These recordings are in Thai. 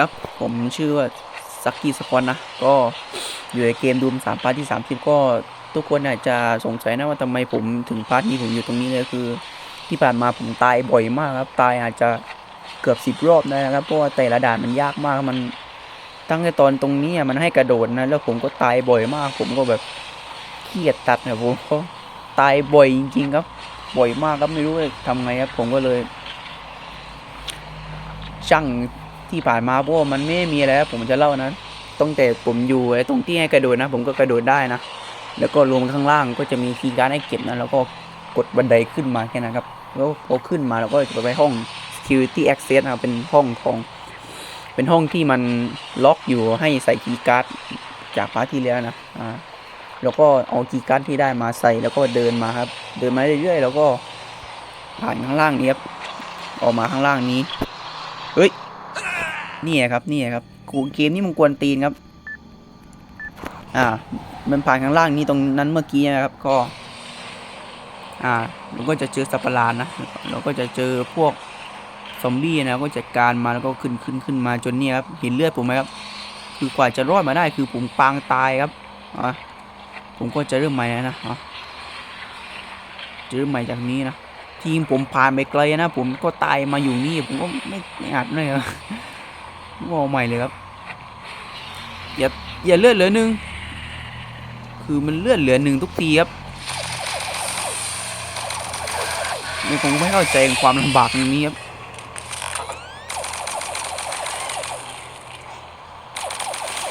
ครับ ผมชื่อว่าซักกี้สปอนนะ ก็อยู่ในเกมดูมสามพาร์ทที่สามสิบก็ทุกคนอาจจะสงสัยนะว่าทำไมผมถึงพาร์ทนี้ผมอยู่ตรงนี้เลยคือ ที่ผ่านมาผมตายบ่อยมากครับ ตายอาจจะเกือบสิบรอบนะครับ เพราะว่าแต่ละด่านมันยากมากมันตั้งแต่ตอนตรงนี้มันให้กระโดดนะ แล้วผมก็ตายบ่อยมาก ผมก็แบบเครียดตัดนะผมก็ตายบ่อยจริง ๆ ครับ บ่อยมากครับไม่รู้จะทำไงครับ ผมก็เลยช่าง ที่ผ่านมาเพราะว่ามันไม่มีอะไรครับผมจะเล่านะตั้งแต่ผมอยู่ไอ้ตรงที่ให้กระโดดนะ ผมก็กระโดดได้นะ แล้วก็ลงข้างล่างก็จะมีคีย์การ์ดให้เก็บนะแล้วก็กดบันไดขึ้นมาแค่นั้นครับแล้วพอขึ้นมาเราก็จะไปห้อง security access นะครับเป็นห้องของ เป็นห้องที่มันล็อกอยู่ให้ใส่คีย์การ์ดจากพาร์ทที่แล้วนะอ่าแล้วก็เอาคีย์การ์ดที่ได้มาใส่แล้วก็เดินมาครับ เดินมาเรื่อยๆแล้วก็ผ่านข้างล่างนี้ครับออกมาข้างล่างนี้ เฮ้ย นี่ครับนี่ครับกูเกมนี้มันกวนตีนครับ อ่า มันผ่านข้างล่างนี้ตรงนั้นเมื่อกี้นะครับ ก็ อ่าเราก็จะเจอสัตว์ประหลาดนะเราก็จะเจอพวกซอมบี้นะก็จัดการมาแล้วก็ขึ้นขึ้นขึ้นมาจนเนี่ยครับเห็นเลือดผมไหมครับ คือกว่าจะรอดมาได้คือผมปางตายครับอะผมก็จะเริ่มใหม่นะอะจะเริ่มใหม่จากนี้นะทีมผมผ่านไปไกลนะ ผมก็ตายมาอยู่นี่ผมก็ไม่ไม่อัดเลยครับ งอใหม่เลยครับ อย่าอย่าเลือดเหลือหนึ่งคือมันเลือดเหลือหนึ่งทุกทีครับนี่ผมไม่เข้าใจความลำบากตรงนี้ครับ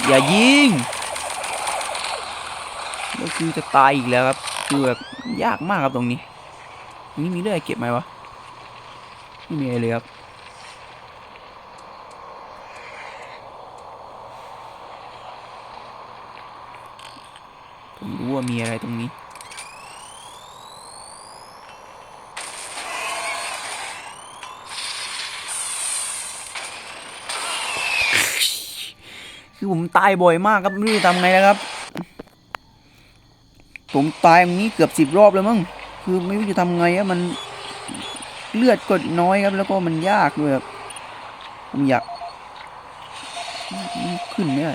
อย่ายิงก็คือจะตายอีกแล้วครับคือแบบยากมากครับตรงนี้ นี่มีเรื่องอะไรเก็บไหมวะไม่มีอะไรเลยครับ ผมรู้ว่ามีอะไรตรงนี้ คือผมตายบ่อยมากครับไม่รู้จะทำไงนะครับ ผมตายอย่างนี้เกือบสิบรอบแล้วมั้ง คือไม่รู้จะทำไงอะมันเลือดก็น้อยครับ แล้วก็มันยากด้วยครับ ผมอยาก ขึ้นไม่ได้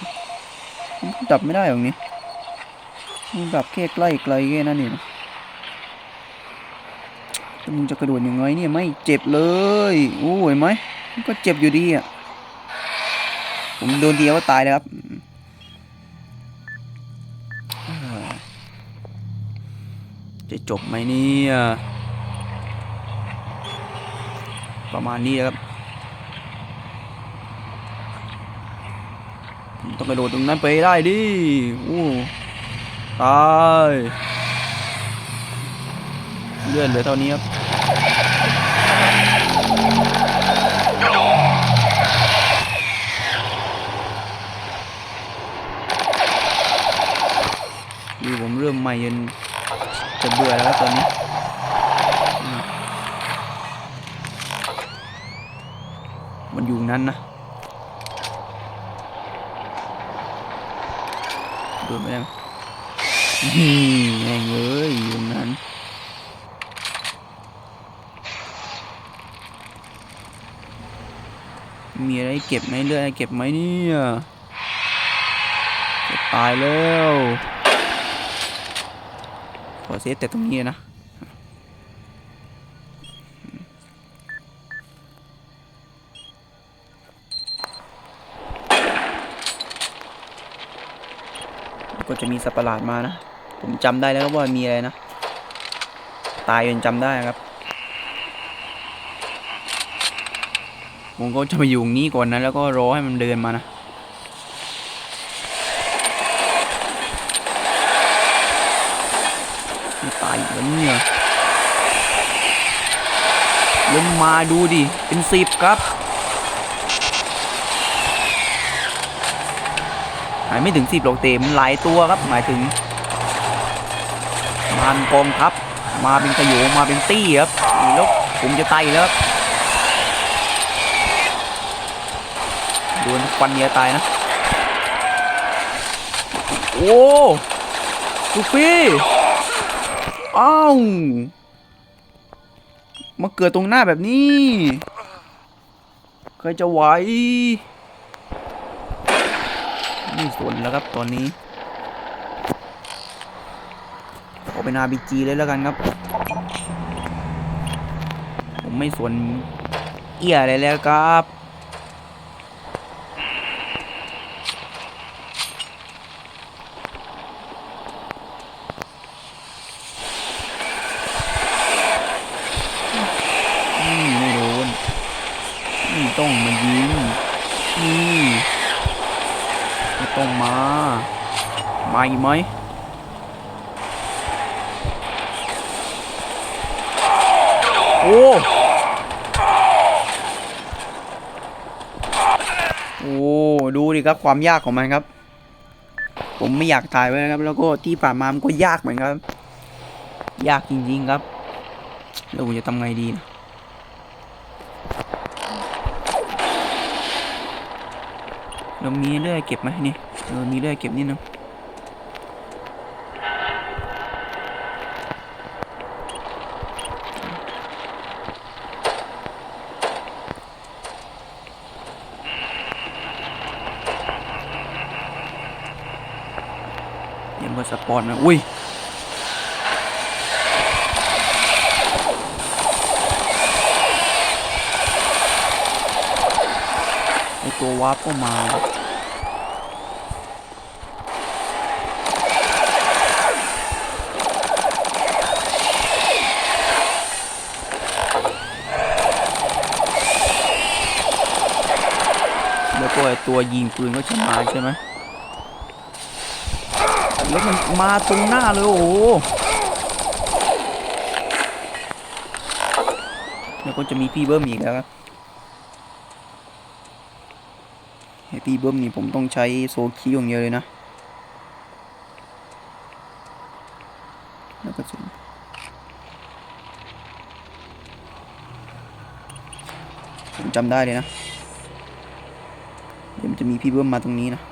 ผมดับไม่ได้อย่างนี้ มันดับแค่ใกล้ไกลแค่นั้นเองแล้วมึงจะกระโดดยังไงเนี่ยไม่เจ็บเลยโอ้ยไหมมันก็เจ็บอยู่ดีอะผมโดนเดียวก็ตายแล้วครับจะจบไหมเนี่ยประมาณนี้ครับผมต้องกระโดดตรงนั้นไปได้ดิโอ้ ตายเลื่อนเหลือเท่านี้ครับคือผมเริ่มใหม่จนจะเบื่อแล้วตอนนี้มันอยู่นั้นนะโดนไปยัง นี่แม่งเอ้ยอยู่นั้น มีอะไรเก็บไหมเลือดอะไรเก็บไหมเนี่ยจะตายแล้ว ขอเซฟแต่ตรงนี้นะก็จะมีสัประหลาดมานะ ผมจำได้แล้วว่ามีอะไรนะ ตายจนจำได้ครับผมก็จะไปอยู่นี้ก่อนนะ แล้วก็รอให้มันเดินมานะตายอีกแล้วเนี่ยลงมาดูดิ เป็นสิบครับ หายไม่ถึงสิบหรอกเต็มหลายตัวครับ หมายถึง มานกองทัพมาเป็นขโยงมาเป็นตี้ครับแล้วผมจะตายแล้วครับโดนฟันเมียตายนะ โอ้ลูฟี่อ้าวมาเกิดตรงหน้าแบบนี้ ใครจะไหวไม่สนแล้วครับตอนนี้ขอ เป็น RPG เลยแล้วกันครับ ผมไม่สนเอี่ยอะไรแล้วครับอืมไม่โดนนี่ต้องมายิงนี่ไม่ต้องมา มาอีกไหม โอ้โอ้ดูดิครับความยากของมันครับ ผมไม่อยากตายไว้นะครับ แล้วก็ที่ผ่านมามันก็ยากเหมือนกันครับยากจริงๆครับแล้วผมจะทำไงดีนะเรามีเลื่อยเก็บไหมนี่เออมีเลื่อยเก็บนิดนึง เดี๋ยวมาสปอนนะอุ้ยไอตัววาร์ปก็มาแล้วก็ไอตัวยิงปืนก็จะมาใช่ไหม แล้วมันมาตรงหน้าเลยโอ้โหแล้วก็จะมีพี่เบิ้มอีกแล้วครับไอพี่เบิ้มนี่ผมต้องใช้โซคีอย่างเดียวเลยนะ แล้วก็สุนผมจำได้เลยนะ เดี๋ยวมันจะมีพี่เบิ้มมาตรงนี้นะ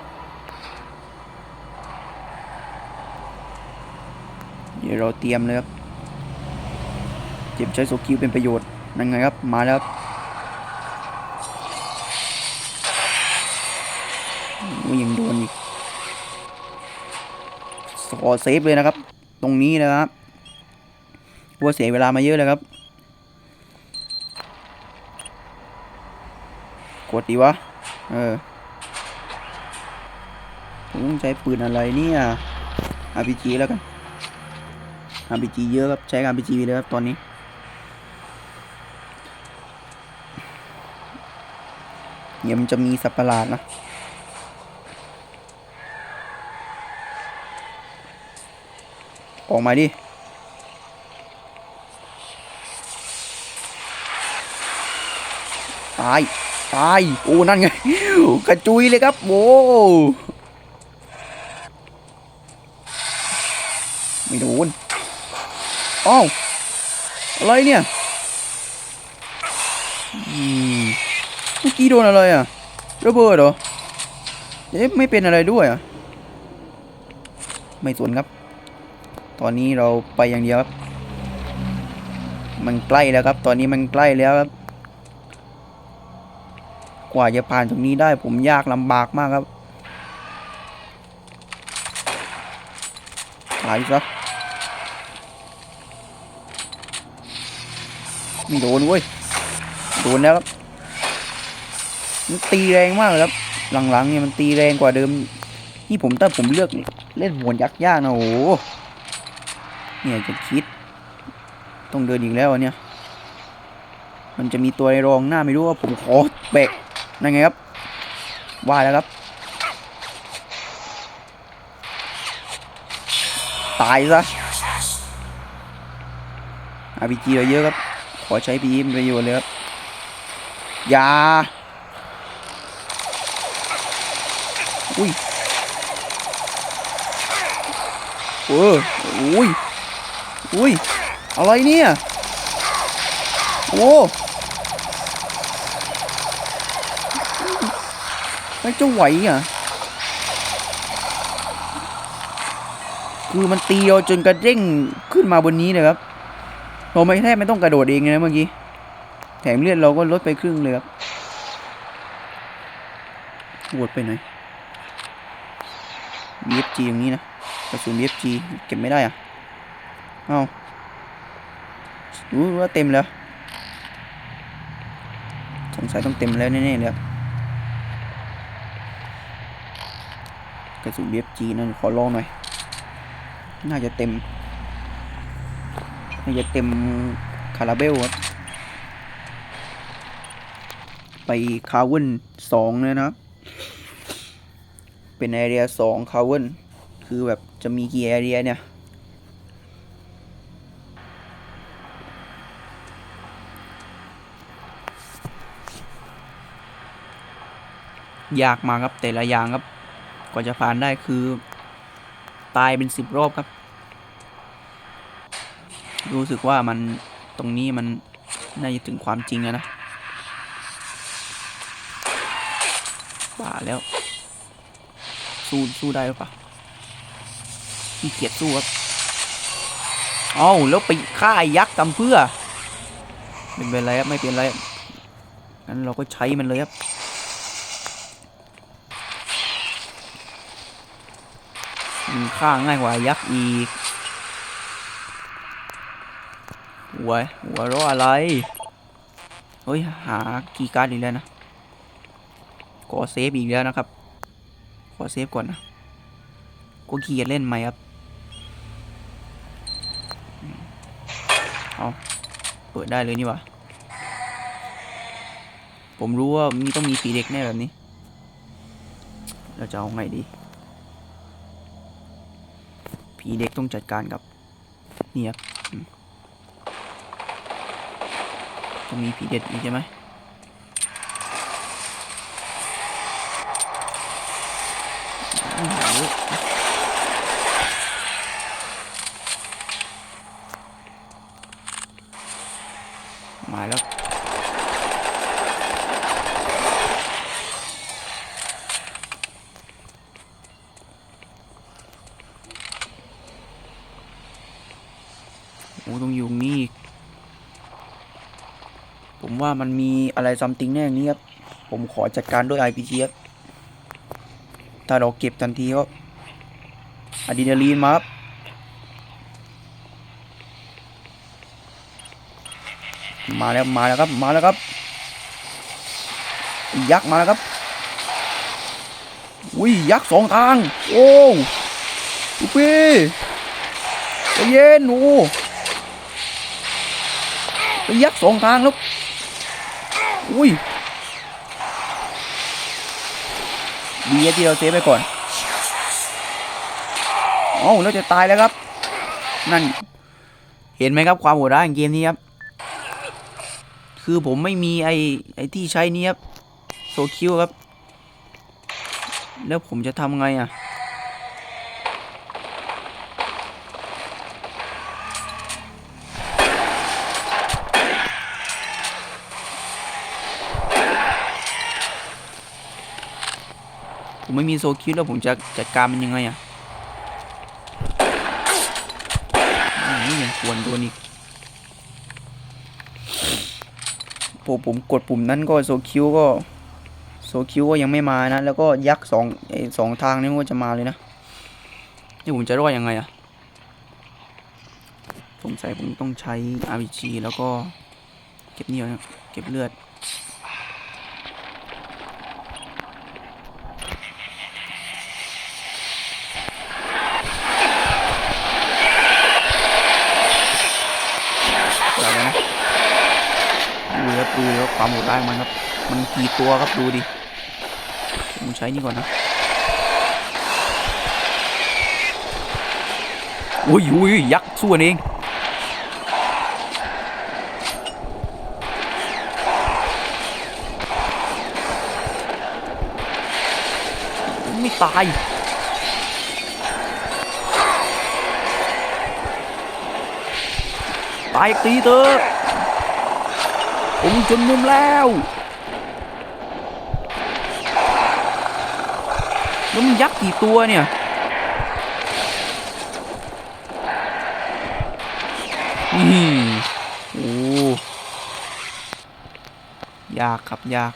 ดี๋ยวเราเตรียมเลยครับ เจ็บใช้โซคิวเป็นประโยชน์นั่นไงครับ มาแล้วครับยังโดนอีกขอเซฟเลยนะครับ ตรงนี้นะครับกลัวเสียเวลามาเยอะเลยครับ กดดีวะ เออผมต้องใช้ปืนอะไรเนี่ย RPG แล้วกัน RPG เยอะครับ ใช้ RPG เลยครับตอนนี้ เดี๋ยวมันจะมีสัตว์ประหลาดนะออกมาดิ ตาย ตาย โอ้ นั่นไง กระจุยเลยครับโว้ไม่โดน อ้าวอะไรเนี่ยอืมเมื่อกี้โดนอะไรอะระเบิดเหรอเอ๊ะไม่เป็นอะไรด้วยอะไม่สนครับ ตอนนี้เราไปอย่างเดียวครับ มันใกล้แล้วครับ ตอนนี้มันใกล้แล้วครับ กว่าจะผ่านตรงนี้ได้ผมยากลำบากมากครับตายซะ ไม่โดนเว้ยโดนแล้วครับมันตีแรงมากเลยครับ หลังๆเนี่ยมันตีแรงกว่าเดิม นี่ผมถ้าผมเลือกเล่นโหนยักษ์ยากนะโอ้โหเนี่ยจะคิด ต้องเดินอีกแล้วเนี่ย มันจะมีตัวในรองหน้าไม่รู้ว่าผมขอแบกนั่นไงครับ ว่าแล้วครับ ตายซะ RPG เราเยอะครับ ขอใช้พีมประโยชน์เลยครับอย่าอุ้ยเอออุ้ยอุ้ยอะไรเนี่ยโอ้ไม่จะไหวอะคือมันตีเราจนกระเด้งขึ้นมาบนนี้เลยครับ เราไม่แทบไม่ต้องกระโดดเองนะเมื่อกี้ แถมเลือดเราก็ลดไปครึ่งเลยครับปวดไปไหนอย BFG อย่างนี้นะกระสุน BFG เก็บไม่ได้อะเอารู้ว่าเต็มแล้ว สงสัยต้องเต็มแล้วแน่ๆเลยครับกระสุน BFG นั่นขอลองหน่อย น่าจะเต็ม น่าจะเต็มคาราเบลครับ ไปคาร์วนสองเลยนะ เป็นแอเรียสองคาร์วนคือแบบจะมีกี่แอเรียเนี่ยยากมากครับแต่ละอย่างครับกว่าจะผ่านได้คือ ตายเป็นสิบรอบครับ รู้สึกว่ามันตรงนี้มันน่าจะถึงความจริงแล้วนะป่าแล้ว สู้สู้ได้หรือเปล่าขี้เกียจสู้ครับเอ้าแล้วไปฆ่ายักษ์ทำเพื่อไม่เป็นไรครับไม่เป็นไรครับงั้นเราก็ใช้มันเลยครับมันฆ่าง่ายกว่ายักษ์อีก หัวหัวร้ออะไร เฮ้ย หาคีการ์ดอีกแล้วนะขอเซฟอีกแล้วนะครับ ขอเซฟก่อนนะก็ขี้เกียจเล่นใหม่ครับ เอาเปิดได้เลยนี่วะผมรู้ว่ามีต้องมีผีเด็กแน่แบบนี้ เราจะเอาไงดี ผีเด็กต้องจัดการกับ นี่ครับ จะมีผีเด็ดอีกใช่ไหมโอ้โหมาแล้ว โอ้ต้องอยู่ตรงนี้อีกผามันมีอะไรซัมติงแน่นี้ครับ ผมขอจัดการด้วย RPG ครับถ้าเราเก็บทันทีก็อะดรีนาลีนมาครับมาแล้วมาแล้วครับมาแล้วครับ ยักษ์มาแล้วครับอุ้ยยักษ์สองทาง โอ้ลูกพี่ใจเย็นหนูไปยักษ์สองทางแล้ว อุ้ยดีที่เราเซฟไปก่อนเอ้าแล้วจะตายแล้วครับ นั่น เห็นไหมครับความโหดร้ายของเกมนี้ครับ คือผมไม่มีไอ้ไอ้ที่ใช้นี้ครับ โซคิวครับ แล้วผมจะทำไงอะ ผมไม่มีโซคิวแล้วผมจะจัดการมันยังไงอะนี่ยังควรโดนอีกพอผมกดปุ่มนั้นก็โซคิวก็โซคิวก็ยังไม่มานะ แล้วก็ยักษ์สองไอ้สองทางนี้ก็จะมาเลยนะ นี่ผมจะรอดยังไงอะสงสัยผมต้องใช้ RPG แล้วก็เก็บเนียวนะเก็บเลือด อะไรนะดูครับดูแล้ว ความโหดร้ายของมันครับ มันกี่ตัวครับดูดิผมใช้นี่ก่อนนะอุ้ยอุ้ยยักษ์สู้กันเองไม่ตายตายตีเถอะ ผมจนมุมแล้วแล้วมันยักษ์กี่ตัวเนี่ยนี่โอ้ยากครับยาก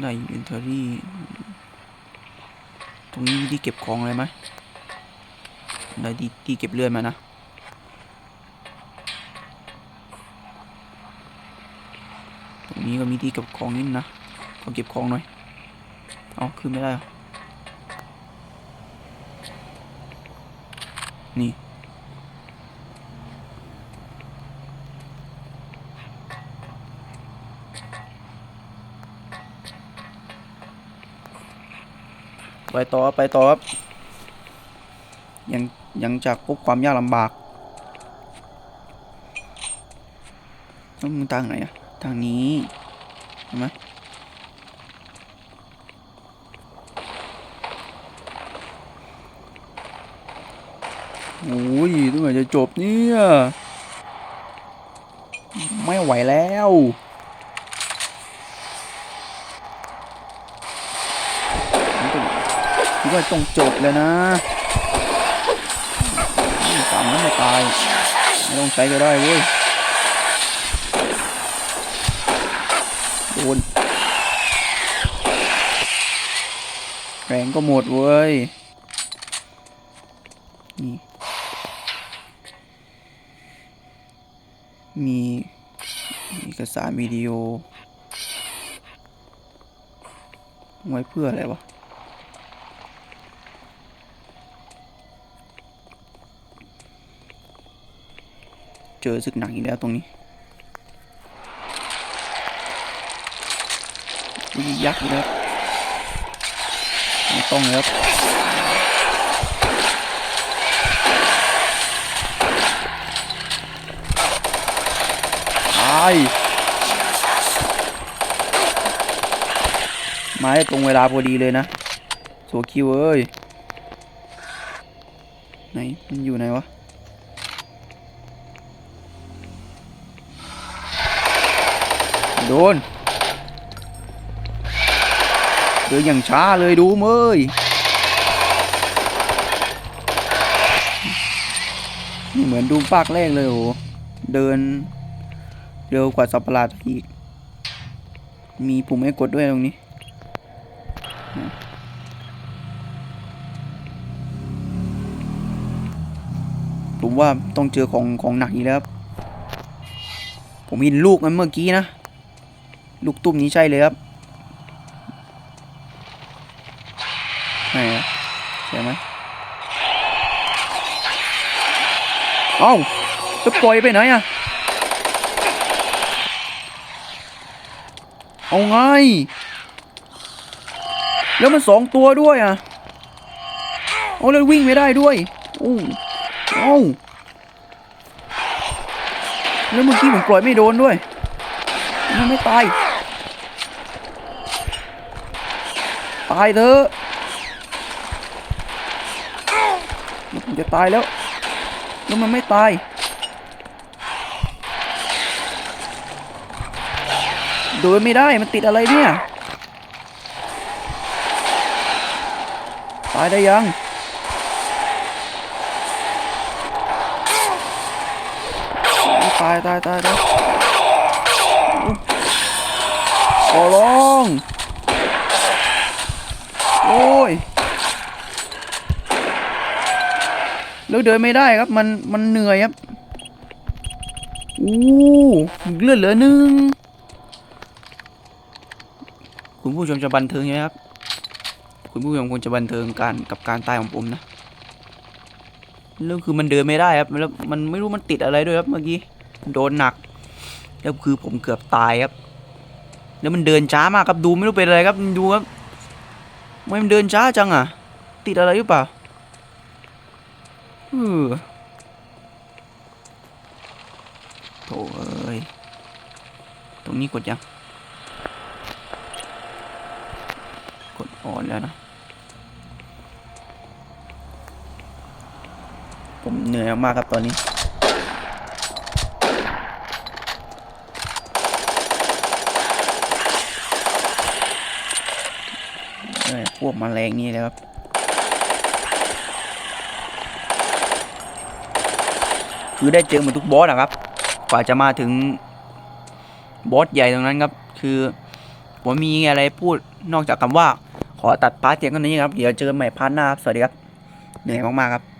ได้อินเทอรี่ ตรงนี้มีที่เก็บของอะไรไหมได้ที่ที่เก็บเลือดมานะ ตรง นี้ก็มีที่เก็บของนิดนะขอเก็บของหน่อยเอาขึ้นไม่ได้หรอนี่ไปต่อครับไปต่อครับยังยังจากพบความยากลำบากต้องมึงทางไหนอะ ทางนี้เห็นไหมโอ้ยตั้งแต่จะจบเนี่ย ไม่ไหวแล้วนต้องคิดว่าต้องจบเลยนะสามนั้นไม่ตาย ไม่ต้องใช้ก็ได้เว้ย โดน แรงก็หมดเว้ย นี่ มีเอกสารวิดีโอ ไว้เพื่ออะไรวะเจอศึกหนักอีกแล้วตรงนี้ยักษ์อีกแล้ว ต้องเลยครับตายมาได้ตรงเวลาพอดีเลยนะโซคิวเอ้ย ไหน มันอยู่ไหนวะโดน ดินอย่างช้าเลยดูเมยนี่เหมือนดูภาคแรกเลยโหเดินเร็วกว่าสัปะหลาดอีก มีปุ่มให้กดด้วยตรงนี้ผมว่าต้องเจอของของหนักอีกแล้ว ผมเห็นลูกมันเมื่อกี้นะ ลูกตุ้มนี้ใช่เลยครับ ไหนอะใช่ไหมเอ้าจะปล่อยไปไหนอะเอาไง แล้วมันสองตัวด้วยอะเอาแล้ววิ่งไม่ได้ด้วยโอ้เอ้าแล้วเมื่อกี้ผมปล่อยไม่โดนด้วย มันไม่ตาย ตายเถอะมันจะตายแล้ว แล้วมันไม่ตาย โดยไม่ได้มันติดอะไรเนี่ย ตายได้ยัง ตายตายตายตายขอร้อง โอ้ย แล้วเดินไม่ได้ครับ มันมันเหนื่อยครับอู้เลือดเหลือหนึ่งคุณผู้ชมจะบันเทิงใช่ไหมครับ คุณผู้ชมคงจะบันเทิงการกับการตายของผมนะเรื่องคือมันเดินไม่ได้ครับแล้วมันไม่รู้มันติดอะไรด้วยครับเมื่อกี้โดนหนักแล้วคือผมเกือบตายครับ แล้วมันเดินช้ามากครับดูไม่รู้เป็นอะไรครับดูครับทำไมมันเดินช้าจังอะ ติดอะไรหรือเปล่า ออโถเอ้ย ตรงนี้กดยัง กดอ่อนแล้วนะ ผมเหนื่อยมากครับตอนนี้เอ้ยพวกมแมลงนี่เลยครับ คือได้เจอหมดทุกบอสนะครับ กว่าจะมาถึงบอสใหญ่ตรงนั้นครับ คือผมมีอะไรพูดนอกจากคำว่า ขอตัดพาร์ทเสียงกันนี้ครับ เดี๋ยวเจอกันใหม่พาร์ทหน้าครับ สวัสดีครับ เหนื่อยมากๆครับ